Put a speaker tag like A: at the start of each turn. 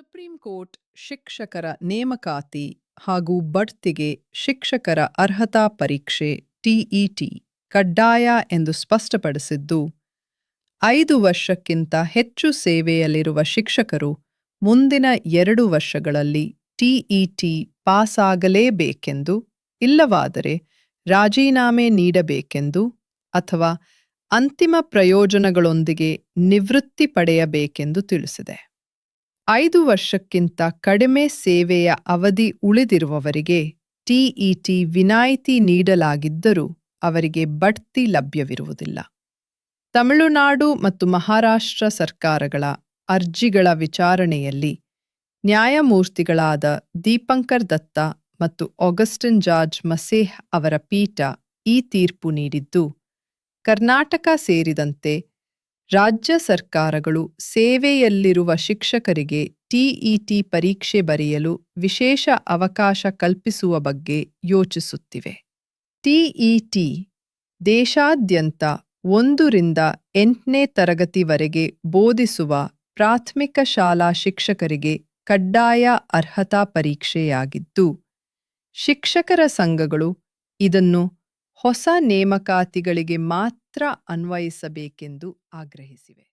A: Supreme court ಶಿಕ್ಷಕರ ನೇಮಕಾತಿ ಹಾಗೂ ಬಡ್ತಿಗೆ ಶಿಕ್ಷಕರ ಅರ್ಹತಾ ಪರೀಕ್ಷೆ ಟಿಇಟಿ ಕಡ್ಡಾಯ ಎಂದು ಸ್ಪಷ್ಟಪಡಿಸಿದ್ದು, ಐದು ವರ್ಷಕ್ಕಿಂತ ಹೆಚ್ಚು ಸೇವೆಯಲ್ಲಿರುವ ಶಿಕ್ಷಕರು ಮುಂದಿನ ಎರಡು ವರ್ಷಗಳಲ್ಲಿ ಟಿಇಟಿ ಪಾಸಾಗಲೇಬೇಕೆಂದು ಇಲ್ಲವಾದರೆ ರಾಜೀನಾಮೆ ನೀಡಬೇಕೆಂದು ಅಥವಾ ಅಂತಿಮ ಪ್ರಯೋಜನಗಳೊಂದಿಗೆ ನಿವೃತ್ತಿ ಪಡೆಯಬೇಕೆಂದು ತಿಳಿಸಿದೆ. ಐದು ವರ್ಷಕ್ಕಿಂತ ಕಡಿಮೆ ಸೇವೆಯ ಅವಧಿ ಉಳಿದಿರುವವರಿಗೆ ಟಿಇಟಿ ವಿನಾಯಿತಿ ನೀಡಲಾಗಿದ್ದರೂ ಅವರಿಗೆ ಬಡ್ತಿ ಲಭ್ಯವಿರುವುದಿಲ್ಲ. ತಮಿಳುನಾಡು ಮತ್ತು ಮಹಾರಾಷ್ಟ್ರ ಸರ್ಕಾರಗಳ ಅರ್ಜಿಗಳ ವಿಚಾರಣೆಯಲ್ಲಿ ನ್ಯಾಯಮೂರ್ತಿಗಳಾದ ದೀಪಂಕರ್ ದತ್ತ ಮತ್ತು ಆಗಸ್ಟಿನ್ ಜಾರ್ಜ್ ಮಸೇಹ್ ಅವರ ಪೀಠ ಈ ತೀರ್ಪು ನೀಡಿದ್ದು, ಕರ್ನಾಟಕ ಸೇರಿದಂತೆ ರಾಜ್ಯ ಸರ್ಕಾರಗಳು ಸೇವೆಯಲ್ಲಿರುವ ಶಿಕ್ಷಕರಿಗೆ ಟಿಇಟಿ ಪರೀಕ್ಷೆ ಬರೆಯಲು ವಿಶೇಷ ಅವಕಾಶ ಕಲ್ಪಿಸುವ ಬಗ್ಗೆ ಯೋಚಿಸುತ್ತಿವೆ. ಟಿಇಟಿ ದೇಶಾದ್ಯಂತ ಒಂದರಿಂದ ಎಂಟನೇ ತರಗತಿವರೆಗೆ ಬೋಧಿಸುವ ಪ್ರಾಥಮಿಕ ಶಾಲಾ ಶಿಕ್ಷಕರಿಗೆ ಕಡ್ಡಾಯ ಅರ್ಹತಾ ಪರೀಕ್ಷೆಯಾಗಿದ್ದು, ಶಿಕ್ಷಕರ ಸಂಘಗಳು ಇದನ್ನು ಹೊಸ ನೇಮಕಾತಿಗಳಿಗೆ ಮಾತ್ರ ಅನ್ವಯಿಸಬೇಕೆಂದು ಆಗ್ರಹಿಸಿವೆ.